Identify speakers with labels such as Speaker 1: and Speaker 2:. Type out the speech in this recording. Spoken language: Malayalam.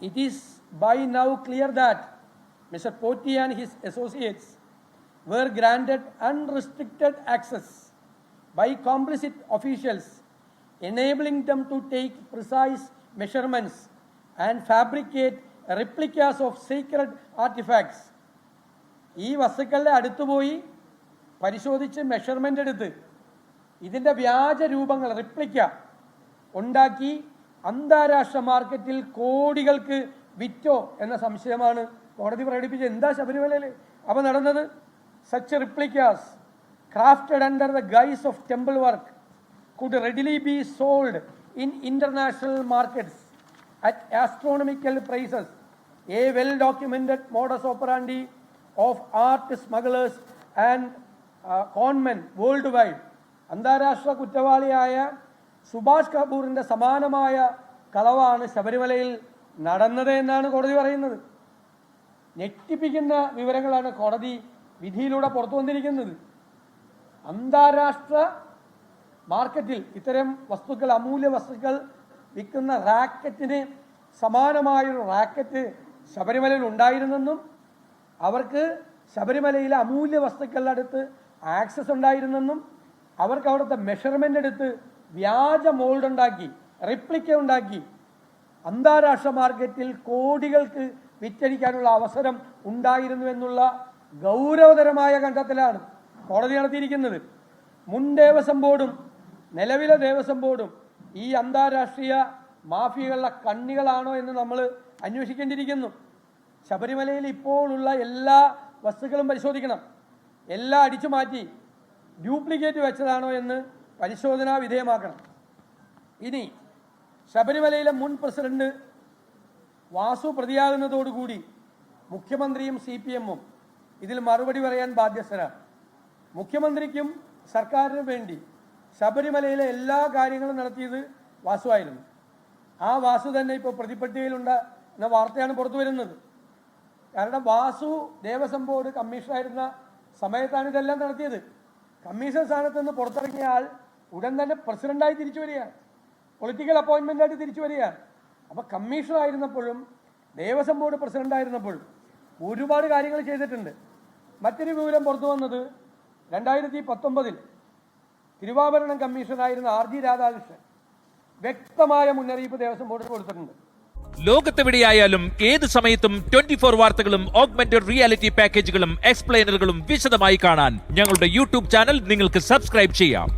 Speaker 1: It is by now clear that Mr. Poti and his associates were granted unrestricted access by complicit officials, enabling them to take precise measurements and fabricate replicas of sacred artifacts. ഈ വസ്തുക്കളുടെ അടുത്ത് പോയി പരിശോധിച്ച് മെഷർമെന്റ് എടുത്ത് ഇതിന്റെ വ്യാജ രൂപങ്ങൾ റിപ്ലിക്ക ഉണ്ടാക്കി അന്താരാഷ്ട്ര മാർക്കറ്റിൽ കോടികൾക്ക് വിറ്റോ എന്ന സംശയമാണ് കോടതി പ്രകടിപ്പിച്ചത് എന്താ ശബരിമലയിൽ? അപ്പോൾ നടന്നത് such replicas crafted under the guise of temple work could readily be sold in international markets at astronomical prices a well documented modus operandi of art smugglers and conmen world wide അന്താരാഷ്ട്ര കുറ്റവാളിയായ സുഭാഷ് കപൂറിന്റെ സമാനമായ കളവാണ് ശബരിമലയിൽ നടന്നത് എന്നാണ് കോടതി പറയുന്നത്. ഞെട്ടിപ്പിക്കുന്ന വിവരങ്ങളാണ് കോടതി വിധിയിലൂടെ പുറത്തു വന്നിരിക്കുന്നത്. അന്താരാഷ്ട്ര മാർക്കറ്റിൽ ഇത്തരം വസ്തുക്കൾ അമൂല്യ വസ്തുക്കൾ വിൽക്കുന്ന റാക്കറ്റിന് സമാനമായൊരു റാക്കറ്റ് ശബരിമലയിൽ ഉണ്ടായിരുന്നെന്നും അവർക്ക് ശബരിമലയിലെ അമൂല്യ വസ്തുക്കളുടെ അടുത്ത് ആക്സസ് ഉണ്ടായിരുന്നെന്നും അവർക്ക് അവിടുത്തെ മെഷർമെന്റ് എടുത്ത് വ്യാജ മോൾഡ് ഉണ്ടാക്കി റിപ്ലിക്ക ഉണ്ടാക്കി. അന്താരാഷ്ട്ര മാർക്കറ്റിൽ കോടികൾക്ക് വിറ്റഴിക്കാനുള്ള അവസരം ഉണ്ടായിരുന്നു എന്നുള്ള ഗൗരവതരമായ കണ്ടെത്തലാണ് കോടതി നടത്തിയിരിക്കുന്നത്. മുൻ ദേവസ്വം ബോർഡും നിലവിലെ ദേവസ്വം ബോർഡും ഈ അന്താരാഷ്ട്രീയ മാഫിയകളുടെ കണ്ണികളാണോ എന്ന് നമ്മൾ അന്വേഷിക്കേണ്ടിയിരിക്കുന്നു. ശബരിമലയിൽ ഇപ്പോഴുള്ള എല്ലാ വസ്തുക്കളും പരിശോധിക്കണം. എല്ലാം അടിച്ചു മാറ്റി ഡ്യൂപ്ലിക്കേറ്റ് വെച്ചതാണോ എന്ന് പരിശോധനാ വിധേയമാക്കണം. ഇനി ശബരിമലയിലെ മുൻ പ്രസിഡന്റ് വാസു പ്രതിയാകുന്നതോടുകൂടി മുഖ്യമന്ത്രിയും സി പി എമ്മും ഇതിൽ മറുപടി പറയാൻ ബാധ്യസ്ഥരാണ്. മുഖ്യമന്ത്രിക്കും സർക്കാരിനും വേണ്ടി ശബരിമലയിലെ എല്ലാ കാര്യങ്ങളും നടത്തിയത് വാസുവായിരുന്നു ആ വാസു തന്നെ ഇപ്പോൾ പ്രതിപട്ടികയിലുണ്ട് എന്ന വാർത്തയാണ് പുറത്തു വരുന്നത്. കാരണം വാസു ദേവസ്വം ബോർഡ് കമ്മീഷണറായിരുന്ന സമയത്താണ് ഇതെല്ലാം നടത്തിയത്. കമ്മീഷൻ സ്ഥാനത്ത് നിന്ന് പുറത്തിറങ്ങിയ ആൾ ഉടൻ തന്നെ പ്രസിഡന്റായി തിരിച്ചു വരികയാണ്. പൊളിറ്റിക്കൽ അപ്പോയിൻമെന്റ് ആയിട്ട് തിരിച്ചു വരികയാണ്. അപ്പോൾ കമ്മീഷണർ ആയിരുന്നപ്പോഴും ദേവസ്വം ബോർഡ് പ്രസിഡന്റ് ആയിരുന്നപ്പോഴും ഒരുപാട് കാര്യങ്ങൾ ചെയ്തിട്ടുണ്ട്. മറ്റൊരു വിവരം പുറത്തു വന്നത് രണ്ടായിരത്തി പത്തൊമ്പതിൽ തിരുവാഭരണം കമ്മീഷണറായിരുന്ന ആർ ജി രാധാകൃഷ്ണൻ വ്യക്തമായ മുന്നറിയിപ്പ് ദേവസ്വം ബോർഡിന് കൊടുത്തിട്ടുണ്ട്.
Speaker 2: ലോകത്തെവിടെയായാലും ഏത് സമയത്തും ട്വന്റി ഫോർ വാർത്തകളും ഓഗ്മെന്റഡ് റിയാലിറ്റി പാക്കേജുകളും എക്സ്പ്ലെയിനറുകളും വിശദമായി കാണാൻ ഞങ്ങളുടെ യൂട്യൂബ് ചാനൽ നിങ്ങൾക്ക് സബ്സ്ക്രൈബ് ചെയ്യാം.